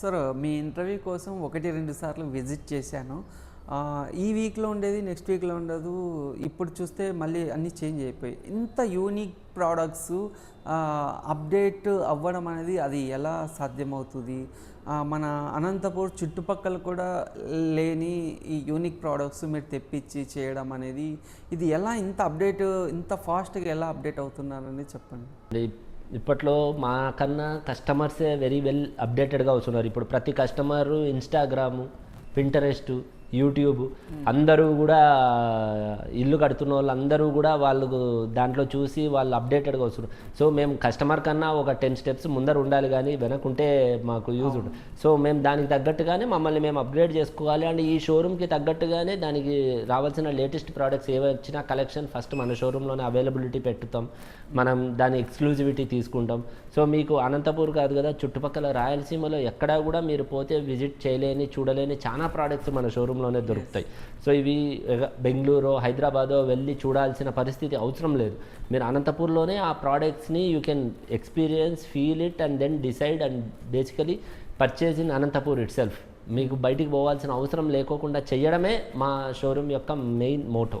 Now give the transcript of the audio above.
Sir మీ interview కోసం ఒకటి రెండు సార్లు విజిట్ చేశాను. ఈ వీక్లో ఉండేది నెక్స్ట్ వీక్లో ఉండదు. ఇప్పుడు చూస్తే మళ్ళీ అన్నీ చేంజ్ అయిపోయాయి. ఇంత యూనిక్ ప్రోడక్ట్స్ అప్డేట్ అవ్వడం అనేది అది ఎలా సాధ్యమవుతుంది? మన అనంతపూర్ చుట్టుపక్కల కూడా లేని ఈ యూనిక్ ప్రోడక్ట్స్ మీరు తెప్పించి చేయడం అనేది ఇది ఎలా ఇంత అప్డేట్ ఇంత ఫాస్ట్గా ఎలా అప్డేట్ అవుతున్నారని చెప్పండి. ఇప్పట్లో మా కన్నా కస్టమర్సే వెరీ వెల్ అప్డేటెడ్గా వస్తున్నారు. ఇప్పుడు ప్రతి కస్టమరు ఇన్స్టాగ్రాము పింటరెస్టు యూట్యూబ్. అందరూ కూడా ఇల్లు కడుతున్న వాళ్ళు అందరూ కూడా వాళ్ళు దాంట్లో చూసి వాళ్ళు అప్డేటెడ్గా వస్తున్నారు. సో మేము కస్టమర్ కన్నా ఒక టెన్ స్టెప్స్ ముందర ఉండాలి కానీ వెనకుంటే మాకు యూజ్ ఉంటుంది సో మేము దానికి తగ్గట్టుగానే మమ్మల్ని మేము అప్గ్రేడ్ చేసుకోవాలి. అండ్ ఈ షోరూమ్కి తగ్గట్టుగానే దానికి రావాల్సిన లేటెస్ట్ ప్రోడక్ట్స్ ఏవి వచ్చినా కలెక్షన్ ఫస్ట్ మన షోరూంలోనే అవైలబిలిటీ పెట్టుతాం. మనం దాని ఎక్స్క్లూజివిటీ తీసుకుంటాం. సో మీకు అనంతపూర్ కాదు కదా చుట్టుపక్కల రాయలసీమలో ఎక్కడా కూడా మీరు పోతే విజిట్ చేయలేని చూడలేని చాలా ప్రోడక్ట్స్ మన షోరూమ్ షోరూంలోనే దొరుకుతాయి. సో ఇవి బెంగళూరు హైదరాబాదో వెళ్ళి చూడాల్సిన పరిస్థితి అవసరం లేదు. మీరు అనంతపూర్లోనే ఆ ప్రోడక్ట్స్ని you can experience feel it and then decide and basically purchase in Anantapur itself మీకు బయటికి పోవాల్సిన అవసరం లేకోకుండా చేయడమే మా షోరూమ్ యొక్క మెయిన్ మోటో